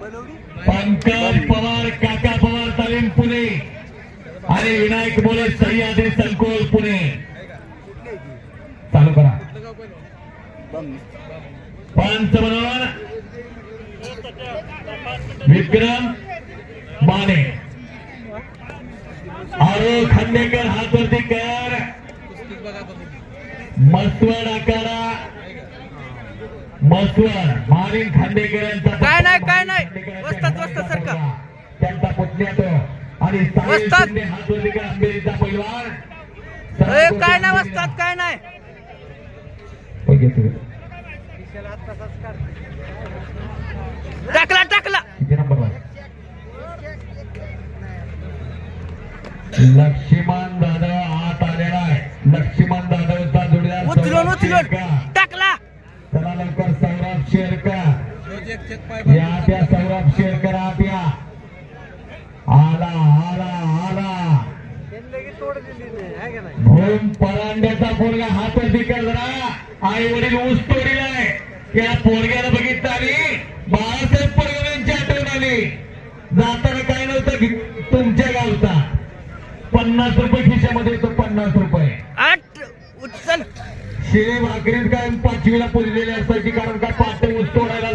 पंकज पवार काका पवार तालीम पुणे. आणि विनायक मोरे सह्याद्री संकुल पुणे. चालू करा. पंच विक्रम माने. आरो खांडेकर हातवरती कर मसवड आकारा. मसवड मारीन खांडेकर यांचा काय नाही, काय नाही. वस्तात वस्ताद, वस्ताद सरका. काय नाही वस्तात काय नाही टाकला टाकला लक्ष त्या सौरभ शेरकर आत या आला आला आला. भूम परांड्याचा पोरगा हात कर जरा. आई वडील ऊस तोडीलाय या पोरग्याला बघितलं आणि बाळासाहेब पडगव्यांची आठवण आली जाताना काय नव्हतं तुमच्या गावचा. पन्नास रुपये खिशामध्ये येतो पन्नास रुपये. आठ शिळे भाकरीत काय पाचवीला पुरलेले असायची कारण काय पाटे ऊस तोडायला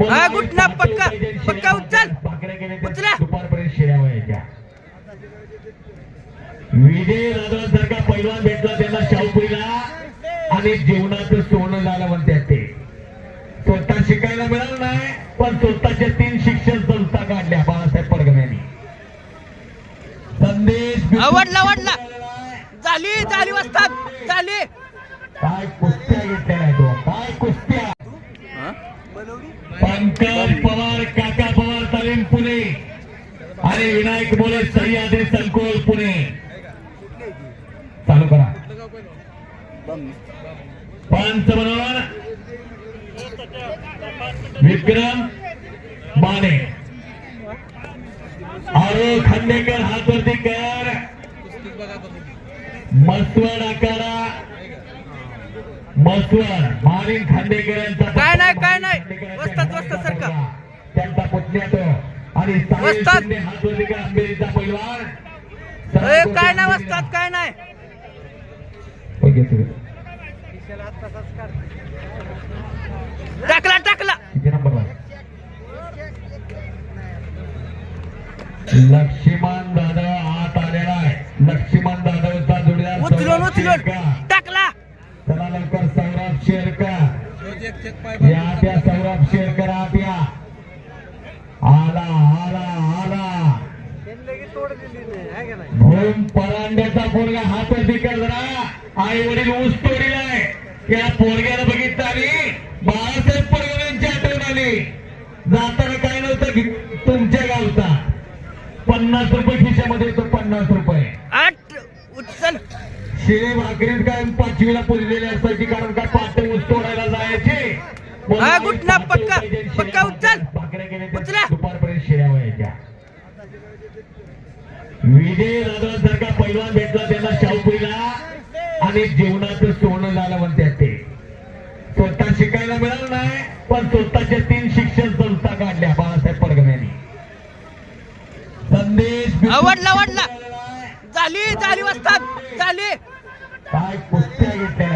हा, गुटणा, पक्का, पक्का उचल. उचला. विजय राजासारखा पैलवान भेटला त्यांना शाहूपुरीला आणि जीवनाचं सोनं झालं म्हणतात ते स्वतः शिकायला मिळालं नाही पण स्वतःच्या तीन शिक्षण संस्था काढल्या बाळासाहेब पडगम यांनी संदेश आवडला, आवडला. झाली झाली वसतात झाली काय कुस्त्या घेतल्या नाही तो काय कुस्त्या पंकज पवार काका पवार तालीम पुणे. आणि विनायक बोले सह्याद्री संकुल पुणे. चालू करा. पंच बरोबर विक्रम माने. आरो खांडेकर हातवरती कर. मस्तवड आकारा. मसवड मारीन खांडेकर यांचा काय नाही, काय नाही. वस्ताद, वस्ताद सरका. त्यांचा पुतण्या तो आणि साहिल वस्ताद. शिंदे हातवरती कर आंबेरीचा पैलवान ए, काय नाही वसतात काय नाही. टाकला टाकला किती या त्या सौरभ या आला आला आला. भूम परांड्याचा पोरगा हात कर जरा. आई वडील ऊस तोडीलाय या पोरग्याला बघितलं आणि बाळासाहेब पडगव्यांची आठवण आली. जाताना काय नव्हतं तुमच्या गावचा. पन्नास रुपये खिशामध्ये येतो पन्नास रुपये. आठ शिळे भाकरीत काय पाचवीला पुरलेले असायची कारण काय पाटे ऊस तोडायला जायचे हा, गुटणा, पक्का, पक्का उचल. उचला. विजय राजासारखा पैलवान भेटला त्यांना शाहूपुरीला आणि जीवनाचं सोनं झालं म्हणतात ते स्वतः शिकायला मिळालं नाही पण स्वतःच्या तीन शिक्षण संस्था काढल्या बाळासाहेब पडगम यांनी संदेश आवडला, आवडला. झाली झाली वसतात झाली काय कुस्त्या घेतल्या